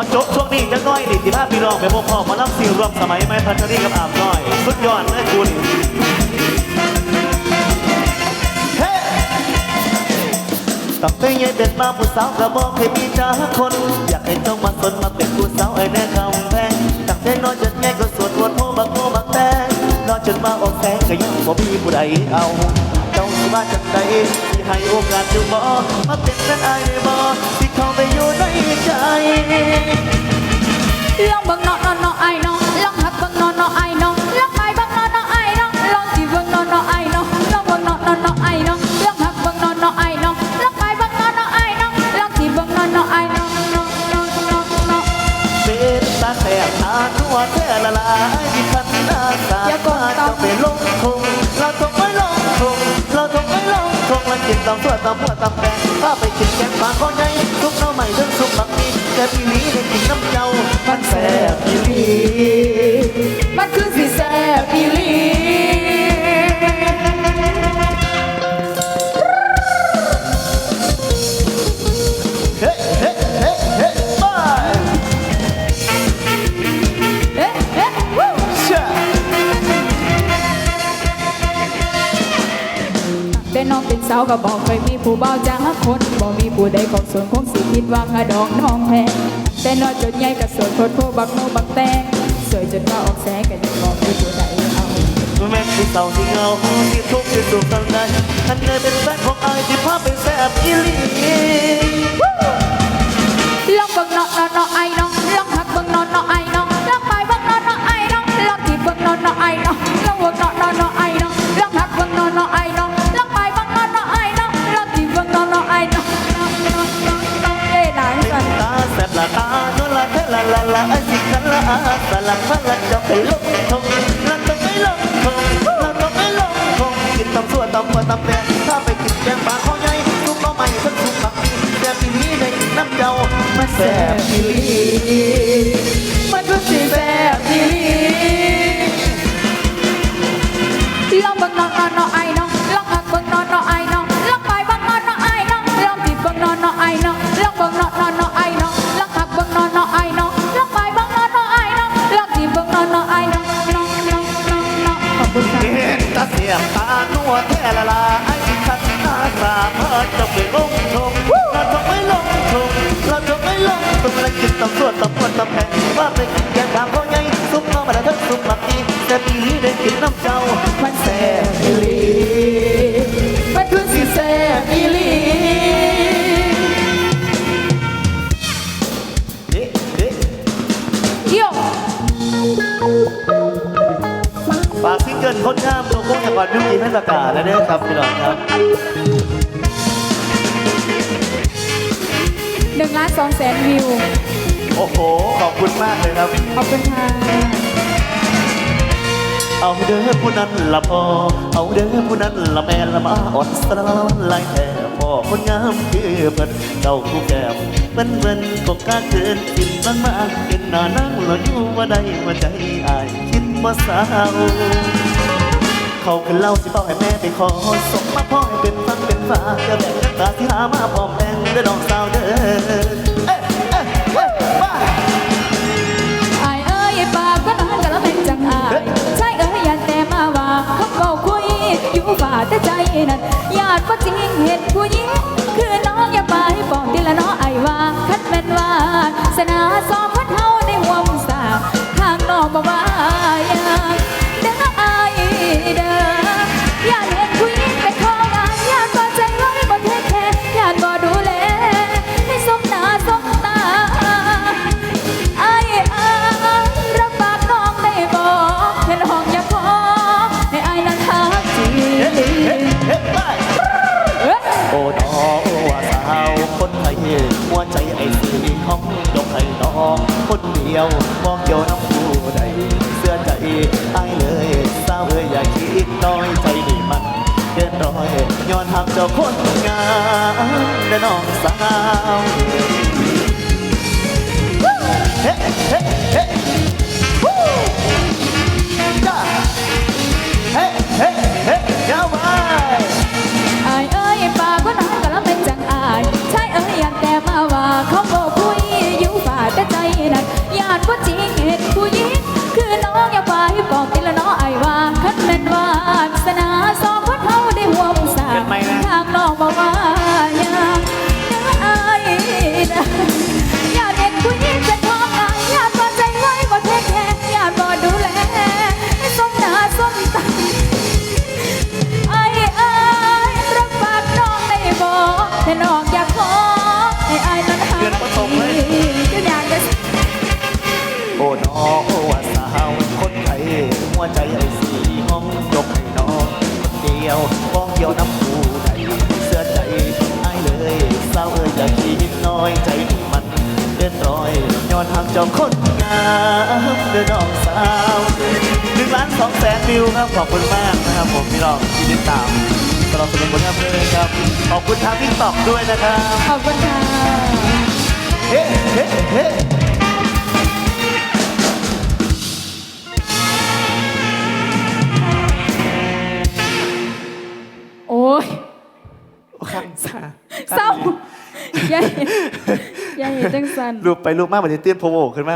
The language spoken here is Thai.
เอาจบช่วงนี้จะน้อยดิที่ภาพพี่รองไปพบพ่อมาล่ำซิวรวมสมัยไม่พัชรีกับอาบน้อย สุดยอดเลยคุณเฮตั้งแต่ยังเป็นมาผู้สาวก็บอกให้มีจ้าคน อยากให้เจ้ามาสนมาเป็นผู้สาวไอ้แน่คำแพงตั้งแต่นอนจนแง่ก็สวดวดโทบักโทบักแตงนอนจนมาออกแสงก็ยังบ่มีผู้ใดเอาเจ้าสิว่าจังใด ให้โอกาสอยู่บ่มาเป็นแฟนอายได้บ่ที่เข้าไปอยู่ในใจ ลองเบิ่งเนาะเนาะเนาะไอ้เนาะลองหักเบิ่งเนาะเนาะไอ้เนาะลองไปเบิ่งเนาะเนาะไอ้เนาะลองจีบเบิ่งเนาะเนาะไอ้เนาะลองเบิ่งเนาะเนาะเนาะไอ้เนาะลองหักเบิ่งเนาะเนาะไอ้เนาะลองไปเบิ่งเนาะเนาะไอ้เนาะลองจีบเบิ่งเนาะเนาะไอ้เนาะเนาะเนาะเนาะเนาะ เป็นตาแสบตาทั่วแท้ละลายที่พันนาสาอย่ากดต่อ เจ้าไปลงคงเราต้องไม่ลงคงเรา ต้องไม่ลงคงมันกินต้องตัวต้องพัวต้องแดงถ้าไปกินแกงปลาข้อใหญ่ทุกน้าใหม่เรื่องสุกบักมีแต่ปีนี้ได้กินน้ำเจ้ามันแสบ แต่น้องเป็นสาวก็บอกเคยมีผู้เบาจ้าคนบ่มีผู้ใดของส่วนคงสิคิดว่าหาดอกน้องแพงแต่น้อยจนใหญ่ก็สวยโคตรโคบักโนบักแตงสวยจนว่าออกแสงก็ยังบอกมีผู้ใดเอาแม่ที่เศร้าที่เหงาที่ทุกข์ที่สุขตั้งใดท่านเคยเป็นแฟนของอายที่พาไปแสบอีหลีล สิคันละอาสลักพลันจะไปลงทงละต้องไม่ลงทงละต้องไม่ลงทงกินตำสั่วตำหัวตำแดงถ้าไปกินแกงปลาข้อใหญ่ทุกน้อใหม่ทั้งทุกผักแต่ปีนี้ได้กินน้ำเจ้ามันแสบอีลีมันคือสิแซ่บอีลีลองบิ่งนาะเนาะเนอน้องลอ นตาเสียบตานัวแท้ละลา ยุกีให้ประกาศนะเนี่ยครับพี่น้องครับหนึ่งล้านสองแสนวิว โอ้โห ขอบคุณมากเลยครับ ขอบคุณค่ะ เอาเด้อผู้นั้นละพอ เอาเด้อผู้นั้นละแม่ละมาอ่อนสลอนลายแท่พ่อคนงามคือเพิ่นเจ้าคู่แก้มเพิ่นเพิ่นก็กล้าเกินกินบ้างมากเห็นหน้านั่งหลอนอยู่ว่าใดว่าใจอายคิดว่าสาว เขาขึ้นเล่าสิบอกให้แม่ไปขอส่งมาพ่อให้เป็นฟังเป็นฟ้าจะแบ่งน้ำตาที่หามาพร้อมแบ่งเด้อน้องสาวเด้อเอ๊ะเอ๊ะเอ๊ะมาอายเอ้ยปากก็นอนกันแล้วเป็นจังอายใช่เอ้ยยันแต่มาว่าเขาเบาคุยอยู่ฝ่าแต่ใจนั้นญาติก็จริงเห็นผู้หญิงคือน้องอย่าไปบอกทีละน้องไอายว่าคัดแม่นว่าสนาสอง ดียว มองเดียวน้องผู้ใดเสื้อใจไอ้เลยสาวเอ้ยอย่าคิดน้อยใจดีมันเกินร้อยย้อนหักเจ้าคนงามและน้องสาว น้อว่าสาวคนไทยหัวใจไอ้สีห้องยกให้น้องคนเดียวบ้องเดียวน้ำผู้ใดเสื้อใจไอ้ายเลยสาวเอ้ยอย่าคิดน้อยใจมันเดินรอยย้อนทางเจ้าคนงามเดินน้องสาวหนึ่งล้านสองแสนวิวครับขอบคุณมากนะครับผมพี่น้องที่ติดตามตลอดสนุนผลงานเลงครับขอบคุณทางทิกตอกด้วยนะครับขอบคุณค่ะเฮ้เฮ้เฮ้ ครับเศร้าใหญ่ใหญ่จังสันรูปไปรูปมากเหมือนจะเตี้ยนโพโวขึ้นมา